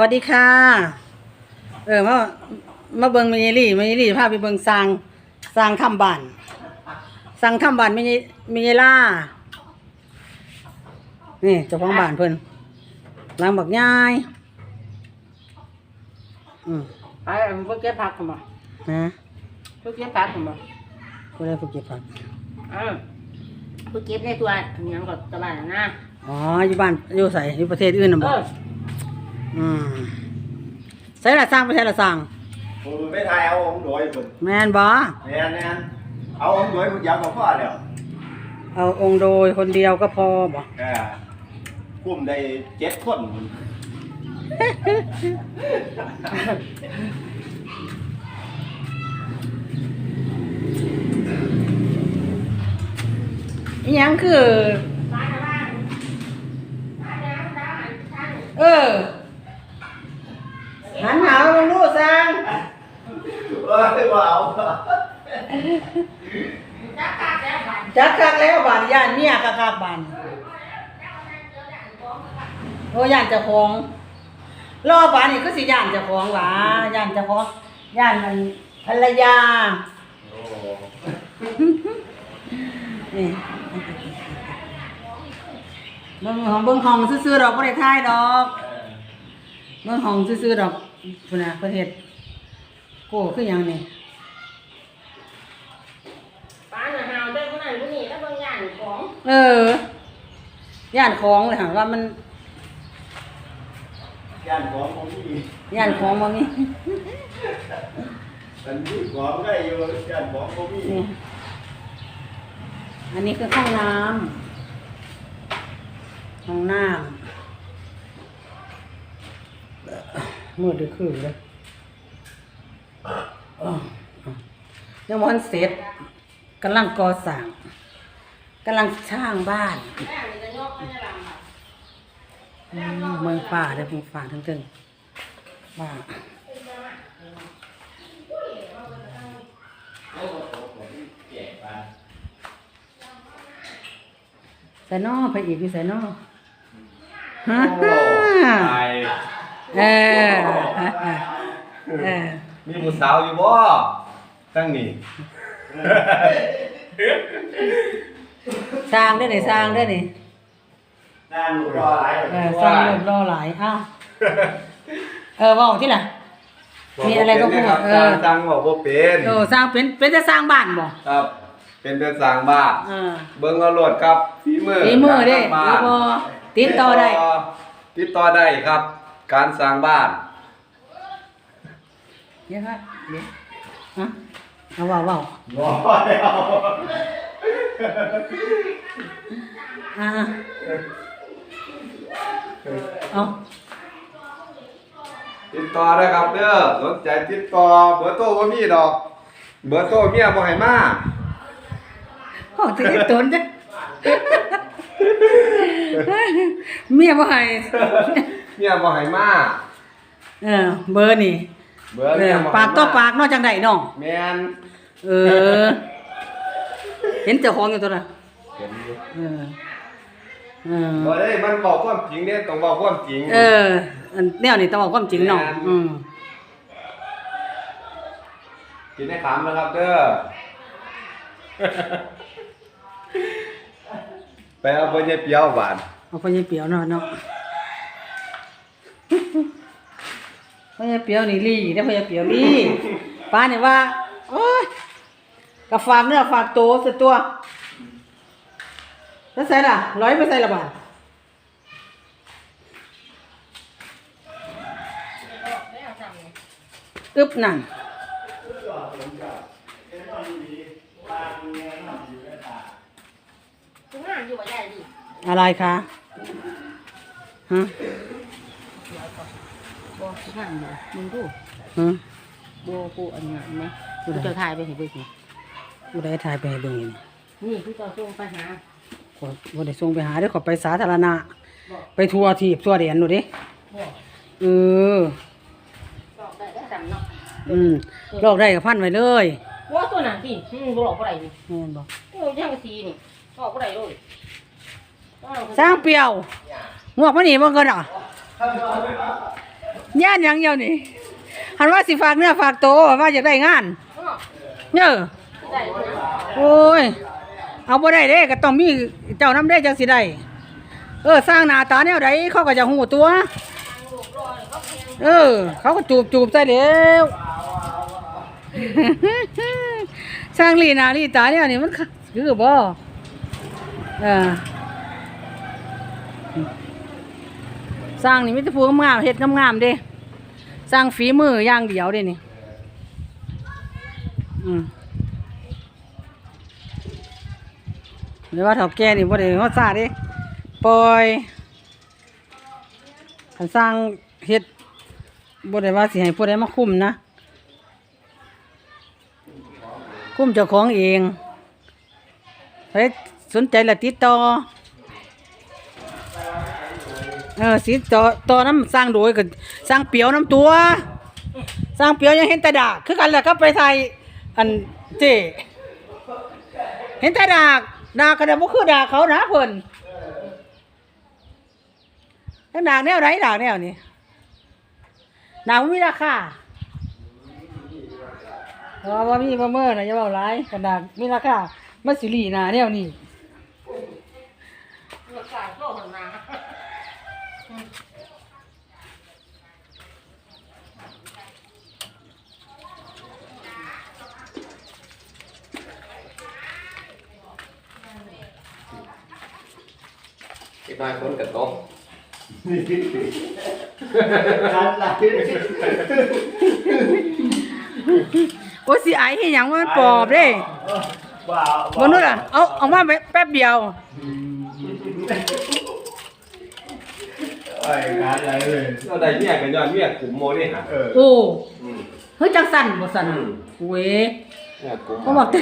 วัสดีค่ะ เออมามาเบิ่งมินิลี่มินิลี่พาไปเบิ่งสร้างสร้างถ้ำบ้านสร้างถ้ำบ้านมินิมินิล่านี่เจ้าของบ้านเพิ่นหลังบักย่ายอืมไปเพิ่งเก็บผักกันมานะเพิ่งเก็บผักกันมาก็ได้ฝึกเก็บผักเออเพิ่งเก็บในตัวอันยังก็ตะบ้านนะอ๋ออยู่บ้านอยู่ใส่อยู่ประเทศอื่นน่ะเอบ่ ออืมใส่ละสร้างประเทศละสร้างผมไม่ทายเอาองค์โดยคนแม่นบ่แม่นแม่นเอาองค์โดยคนเดียวก็พอแล้วเอาองค์โดยคนเดียวก็พอบ่เออคุมได้เจ็ดคนอีหยังคือ เออ หันหาลงดูสร้าง เออไม่เอา จักคักแล้วบานย่านเมียคักคักบานโอ้ย่านเจ้าของรอบานนี่คือสิย่านเจ้าของหวาย่านเจ้าของย่านมันภรรยาโอ้นี่เบิ่งห้องเบิ่งห้องซื่อๆดอกบ่ได้ทายดอกเบิ่งห้องซื่อๆดอกพุ่นน่ะประเทศโก้คือหยังนี่ ป้าหน่ะหาวได้คนนั้นคนนี้แล้วบางอย่างของ เออย่านของเลยค่ะว่ามันย่านของผมมีย่านของบ่มีมันมีของได้อยู่ย่านของผมมีนี่อันนี้คือห้องน้ำห้องน้ำมืดดึกคืนเลยอ้าวยังมันเสร็จกำลังก่อสร้าง กำลังสร้างบ้านแม่นี่จะยกไม่ได้ลำบากอืมเมืองป่าเด้อเมืองป่าทั้งเทึงบ้านใส่นอไปอีกอยู่ใส่นอฮะโอ้ตายเออเออมีผู้สาวอยู่บ่ตั้งนี่ สร้างได้อนี่สร้างได้อนี่น่าหนูรออะไรเออสร้างเริ่มรอหลายอ้าวเออเว่าที่ล่ะ มีอะไรก็พูดเออ สร้างบอกว่าเป็นเออสร้างเป็นเป็นจะสร้างบ้านบ่ครับ เป็นเป็นสร้างบ้านเออเบิ่งเอาโลดครับฝีมือฝีมือเด้การสร้างบ้าแล้วนก็ติดต่อได้ติดต่อได้ครับ การสร้างบ้านเดี๋ยวครับเดี๋ยวฮะเอาเว่าเว่าบ่แล้ว อ่าเอาติดต่อได้ครับเด้อสนใจติดต่อเบอร์โทรบ่มีดอก เบอร์โทรเมียบ่ให้มาเอาถือตนจ้ะเมียบ่ให้เมียบ่ให้มาเออเบอร์นี่เบอร์เอเมีอยบ่ให้มปากต่อปากเนอกจังไดเนาะแม่นเออ เห็นเจ้าของอยู่ตัวน่ะเห็นอยู่เออเออบ่ได้มันบอกความจริงเด้ต้องบอกความจริงเอออันแนวนี้ต้องบอกความจริงเนาะอืมกินให้ขำนะครับเด้อไปเอาเบอร์ยายเปียวหวานเอาไปยายเปียวเนาะเนาะพ่อยายเปียวนี่ลี่ได้อพ่อยายเปียวลี่ป้าเนี่ยว่าโอ้ย กับฝากเนื้อฝากตัวสักตัวแล้วใส่ล่ะร้อยไปใส่ละบาทอึบนั่นคุณงานอยู่ว่าใหญ่ดิอะไรคะฮะบ่คุณงานอยู่มึงดูฮะบ่กูอันนี้ไหมกูจะถ่ายไปให้เบิ่ง นี่กูได้ถ่ายไปให้เบิ่งอยู่นี่นี่กูจะส่งไปหาขอบ่ได้ส่งไปหาเด้อขอไปสาธารณะไปทัวร์ทีบทัวร์เดียนหนูดิบ่เออตอบได้ได้จำเนาะอืมโลกได้กับพันไว้เลยว่าตัวนั้นสิอืมบ่หลอกบ่ได้นี่แม่นบ่โอ้ยยังกะสีนี่หลอกบ่ได้เลยสร้างเปรียวงวกมานี่บ่เกินอะย่านหยังเดียวนี่หันว่าสิฝากเนื้อฝากตัวว่าอยากได้งาน เนอะได้นะ โอ้ย เอาบ่ได้เด้ก็ต้องมีเจ้าน้ำได้จังสิได้ เออ สร้างหน้าตาแนวใดเขาก็จะหูตัว เออ เขาก็จูบจูบใส่แล้วสร้างลีนาลีตาเนี่ยนี่มันคือบ่เออสร้างนี่มีแต่ผู้งามเฮ็ดงามๆเด้สร้างฝีมืออย่างเดียวเด้นี่ อืม หรือว่าเฒ่าแก่นี่บ่ได้เฮาซ่าเด้ปล่อยคันสร้างเฮ็ดบ่ได้ว่าสิให้ผู้ใดมาคุ้มนะ คุ้มเจ้าของเองใครสนใจละติดต่อเออสิต่อต่อน้ำสร้างโดยก็สร้างเปียวน้ำตัว สร้างเปียวยังเห็นแต่ดากคือกันแหละครับไปไทยอันเจเห็นแต่ดาก ดากก็ได้บ่คือด่าเขานะเพิ่นทั้งดากแนวไหนดางแนวนี้ดากบ่มีราคาเพราะว่ามีบ่เมื่อน่ะอย่าเว้าหลายกันดากมีราคามันสิหลีหน้าแนวนี้ราคาโลกของนา อีกหน่อยคนกับโต๊ะโอ้สิไอเฮ็ดหยังว่ามันปอบเด้ว้าวบ่นู้นล่ะเอาออกมาแป๊บเดียว ไอ้การอะไรเลย เราได้เมียกันย้อนเมียกลุ่มโมนี่ฮะเออโอ้อืมเฮ้ยจังสั่นบ่สั่นอืมเว้ยเมียกลุ่มเขาบอกแต่